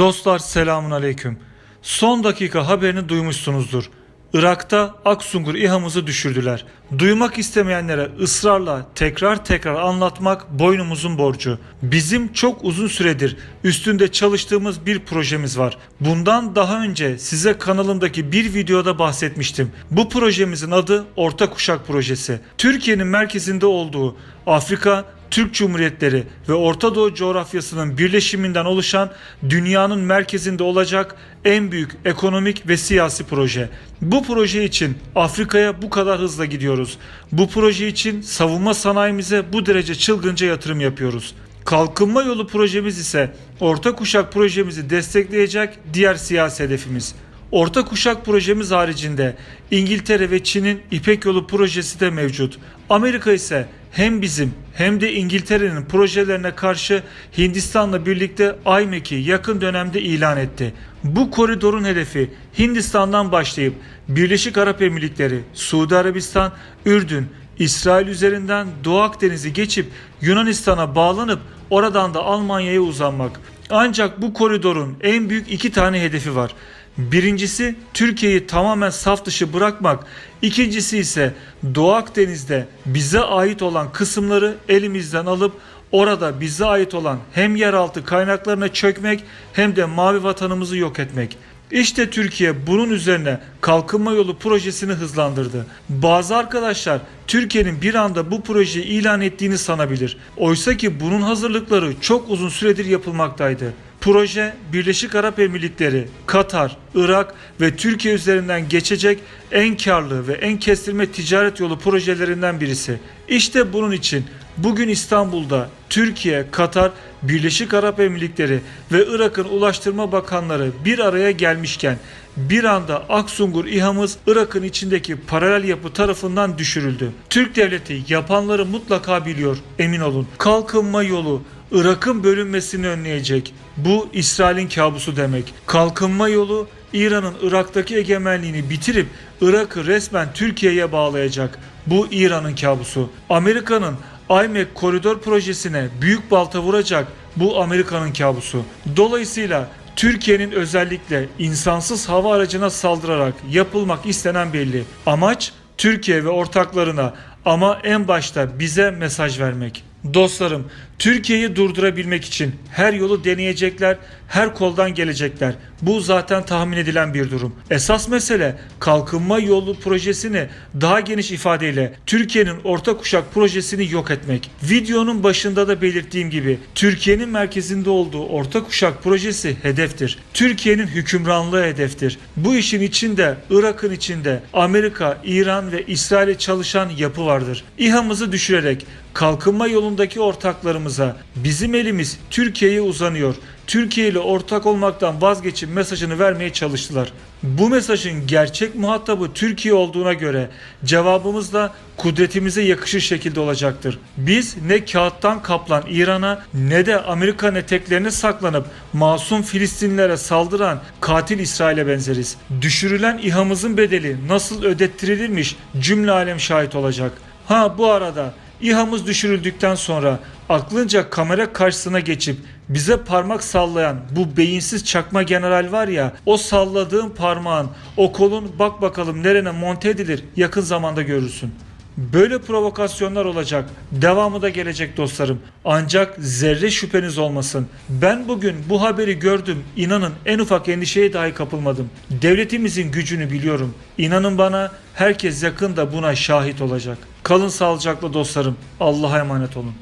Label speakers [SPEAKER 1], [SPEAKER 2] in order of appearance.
[SPEAKER 1] Dostlar selamun aleyküm. Son dakika haberini duymuşsunuzdur. Irak'ta Aksungur İHA'mızı düşürdüler. Duymak istemeyenlere ısrarla tekrar tekrar anlatmak boynumuzun borcu. Bizim çok uzun süredir üstünde çalıştığımız bir projemiz var. Bundan daha önce size kanalımdaki bir videoda bahsetmiştim. Bu projemizin adı Orta Kuşak Projesi. Türkiye'nin merkezinde olduğu Afrika, Türk Cumhuriyetleri ve Orta Doğu coğrafyasının birleşiminden oluşan dünyanın merkezinde olacak en büyük ekonomik ve siyasi proje. Bu proje için Afrika'ya bu kadar hızla gidiyoruz. Bu proje için savunma sanayimize bu derece çılgınca yatırım yapıyoruz. Kalkınma yolu projemiz ise orta kuşak projemizi destekleyecek diğer siyasi hedefimiz. Orta kuşak projemiz haricinde İngiltere ve Çin'in İpek Yolu projesi de mevcut. Amerika ise hem bizim hem de İngiltere'nin projelerine karşı Hindistan'la birlikte IMEC'i yakın dönemde ilan etti. Bu koridorun hedefi Hindistan'dan başlayıp Birleşik Arap Emirlikleri, Suudi Arabistan, Ürdün, İsrail üzerinden Doğu Akdeniz'i geçip Yunanistan'a bağlanıp oradan da Almanya'ya uzanmak. Ancak bu koridorun en büyük iki tane hedefi var. Birincisi Türkiye'yi tamamen saf dışı bırakmak. İkincisi ise Doğu Akdeniz'de bize ait olan kısımları elimizden alıp orada bize ait olan hem yeraltı kaynaklarına çökmek hem de mavi vatanımızı yok etmek. İşte Türkiye bunun üzerine kalkınma yolu projesini hızlandırdı. Bazı arkadaşlar Türkiye'nin bir anda bu projeyi ilan ettiğini sanabilir. Oysa ki bunun hazırlıkları çok uzun süredir yapılmaktaydı. Proje Birleşik Arap Emirlikleri, Katar, Irak ve Türkiye üzerinden geçecek en karlı ve en kestirme ticaret yolu projelerinden birisi. İşte bunun için bugün İstanbul'da Türkiye, Katar, Birleşik Arap Emirlikleri ve Irak'ın Ulaştırma Bakanları bir araya gelmişken bir anda Aksungur İHA'mız Irak'ın içindeki paralel yapı tarafından düşürüldü. Türk devleti yapanları mutlaka biliyor emin olun. Kalkınma yolu Irak'ın bölünmesini önleyecek. Bu İsrail'in kabusu demek. Kalkınma yolu İran'ın Irak'taki egemenliğini bitirip Irak'ı resmen Türkiye'ye bağlayacak. Bu İran'ın kabusu. Amerika'nın IMEC koridor projesine büyük balta vuracak. Bu Amerika'nın kabusu. Dolayısıyla Türkiye'nin özellikle insansız hava aracına saldırarak yapılmak istenen belli. Amaç Türkiye ve ortaklarına ama en başta bize mesaj vermek. Dostlarım, Türkiye'yi durdurabilmek için her yolu deneyecekler, her koldan gelecekler. Bu zaten tahmin edilen bir durum. Esas mesele kalkınma yolu projesini daha geniş ifadeyle Türkiye'nin orta kuşak projesini yok etmek. Videonun başında da belirttiğim gibi Türkiye'nin merkezinde olduğu orta kuşak projesi hedeftir. Türkiye'nin hükümranlığı hedeftir. Bu işin içinde Irak'ın içinde Amerika, İran ve İsrail'e çalışan yapı vardır. İHA'mızı düşürerek kalkınma yolundaki ortaklarımıza bizim elimiz Türkiye'ye uzanıyor. Türkiye ile ortak olmaktan vazgeçin mesajını vermeye çalıştılar. Bu mesajın gerçek muhatabı Türkiye olduğuna göre cevabımız da kudretimize yakışır şekilde olacaktır. Biz ne kağıttan kaplan İran'a ne de Amerikan eteklerine saklanıp masum Filistinlilere saldıran katil İsrail'e benzeriz. Düşürülen İHA'mızın bedeli nasıl ödettirilirmiş cümle alem şahit olacak. Ha bu arada İHA'mız düşürüldükten sonra aklınca kamera karşısına geçip bize parmak sallayan bu beyinsiz çakma general var ya o salladığın parmağın o kolun bak bakalım nerene monte edilir yakın zamanda görürsün. Böyle provokasyonlar olacak. Devamı da gelecek dostlarım. Ancak zerre şüpheniz olmasın. Ben bugün bu haberi gördüm. İnanın en ufak endişeye dahi kapılmadım. Devletimizin gücünü biliyorum. İnanın bana herkes yakında buna şahit olacak. Kalın sağlıcakla dostlarım. Allah'a emanet olun.